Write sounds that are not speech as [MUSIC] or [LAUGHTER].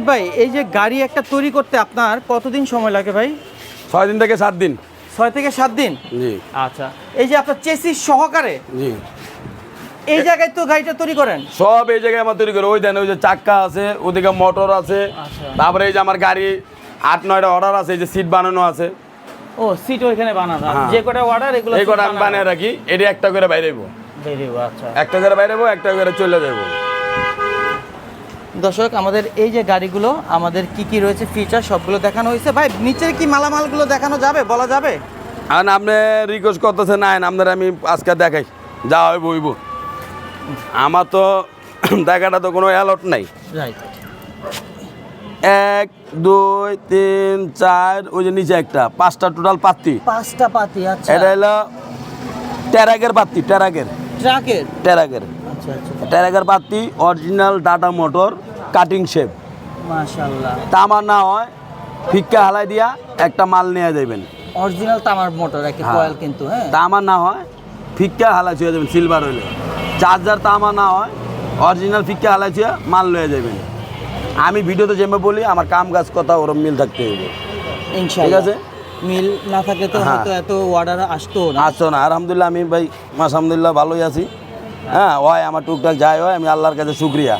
ভাই এই যে গাড়ি একটা তৈরি করতে আপনার কতদিন সময় লাগে ভাই? ছয় দিন থেকে সাত দিন। ছয় থেকে সাত দিন? জি। আচ্ছা। এই যে আপনার চেসিস সহকারে? জি। এই জায়গায় তো গাড়িটা তৈরি করেন? সব এই জায়গায় আমার তৈরি করে। ওই দেন ওই যে চাক্কা আছে ওদিকে মোটর আছে আচ্ছা। তারপরে এই যে আমার গাড়ি আট নয়টা অর্ডার আছে এই যে সিট বানানো আছে। ও সিট ওইখানে বানানো হ্যাঁ। যে কটা অর্ডার এগুলো এই কটা আমি বানিয়ে রাখি এটি একটা করে বাইরে যাব আচ্ছা। একটা করে বাইরে যাব একটা করে চলে যাব। দর্শক আমাদের এই যে গাড়িগুলো আমাদের কি কি রয়েছে ফিচার সবগুলো দেখানো হয়েছে। ভাই নিচের কি মালামালগুলো দেখানো যাবে বলা যাবে? আর আপনি রিকোয়েস্ট করতেছেন না আপনার আমি আজকে দেখাই। যা হয় বইব আমার তো [CLEARS THROAT] দেখাটা তো কোনো অ্যালট নাই। এক দুই তিন চার ওই যে নিচে একটা পাঁচটা টোটাল পাত্তি। পাঁচটা পাতি আচ্ছা। এটা হলো টেরাকের পাত্তি টেরাকের ট্রাকের? টেরাকের আচ্ছা পাত্তি original data motor cutting shape তামার না হয় ফিক্কা হালাই দিয়া একটা মাল নিয়ে যাবেন অরিজিনাল তামার মোটর একটা। কয়েল কিন্তু হ্যাঁ? তামার না হয় ফিক্কা হালাই ছুঁয়ে যাবেন সিলভার হইলে চার্জার তামা না হয় অরিজিনাল ফিক্কা হালাই ছুঁয়ে মাল লয়ে যাবেন আমি ভিডিওতে যেমন বলি আমার কাম কাজ কথা ওরম মিল থাকতে হবে ইনশাআল্লাহ। ঠিক আছে? মিল না থাকলে তো হ্যাঁ। হয়তো এত অর্ডার আসতো না। আসতো না। আলহামদুলিল্লাহ আমি ভাই মাস আলহামদুলিল্লাহ ভালোই আছি। হ্যাঁ হয় আমার টুকটাক যায় হয় আমি আল্লাহর কাছে শুক্রিয়া।